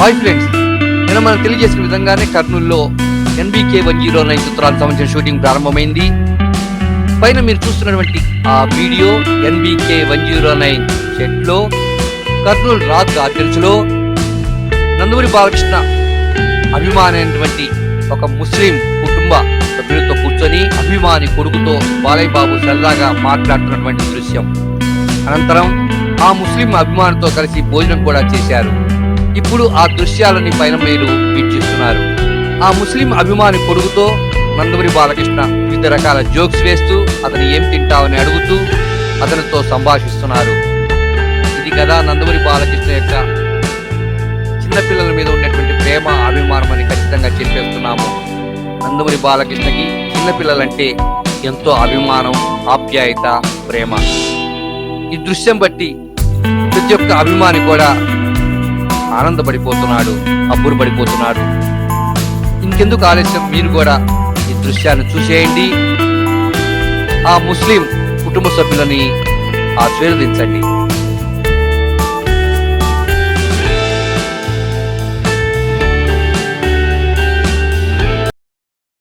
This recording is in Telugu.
హాయ్ ఫ్రెండ్స్ నేను మనం తెలియజేసిన విధంగానే కర్నూలులో ఎన్బికే వన్ జీరో నైన్ చిత్రాలకు సంబంధించిన షూటింగ్ ప్రారంభమైంది. పైన మీరు చూస్తున్నటువంటి ఆ video NBK one zero nine సెట్లో కర్నూలు రాత్ గార్డెన్స్ నందమూరి బాలకృష్ణ అభిమానైనటువంటి ఒక ముస్లిం కుటుంబ సభ్యులతో కూర్చొని అభిమాని కొడుకుతో బాలయ్య బాబు సరదాగా మాట్లాడుతున్నటువంటి దృశ్యం. అనంతరం ఆ ముస్లిం అభిమానితో కలిసి భోజనం కూడా చేశారు. ఇప్పుడు ఆ దృశ్యాలని పైన మీరు వీక్షిస్తున్నారు ఆ ముస్లిం అభిమాని కొడుకుతో నందమూరి బాలకృష్ణ వివిధ రకాల జోక్స్ వేస్తూ అతను ఏం తింటావని అడుగుతూ అతనితో సంభాషిస్తున్నారు. ఇది కదా నందమూరి బాలకృష్ణ యొక్క చిన్నపిల్లల మీద ఉన్నటువంటి ప్రేమ అభిమానం అని ఖచ్చితంగా చెప్పేస్తున్నాము. నందమూరి బాలకృష్ణకి చిన్నపిల్లలంటే ఎంతో అభిమానం ఆప్యాయత ప్రేమ. ఈ దృశ్యం బట్టి ప్రతి ఒక్క అభిమాని కూడా ఆనందపడిపోతున్నాడు అబ్బురపడిపోతున్నాడు. ఇంకెందుకు ఆలస్యం? మీరు కూడా ఈ దృశ్యాన్ని చూసేయండి. ఆ ముస్లిం కుటుంబ సభ్యులని ఆశీర్వదించండి.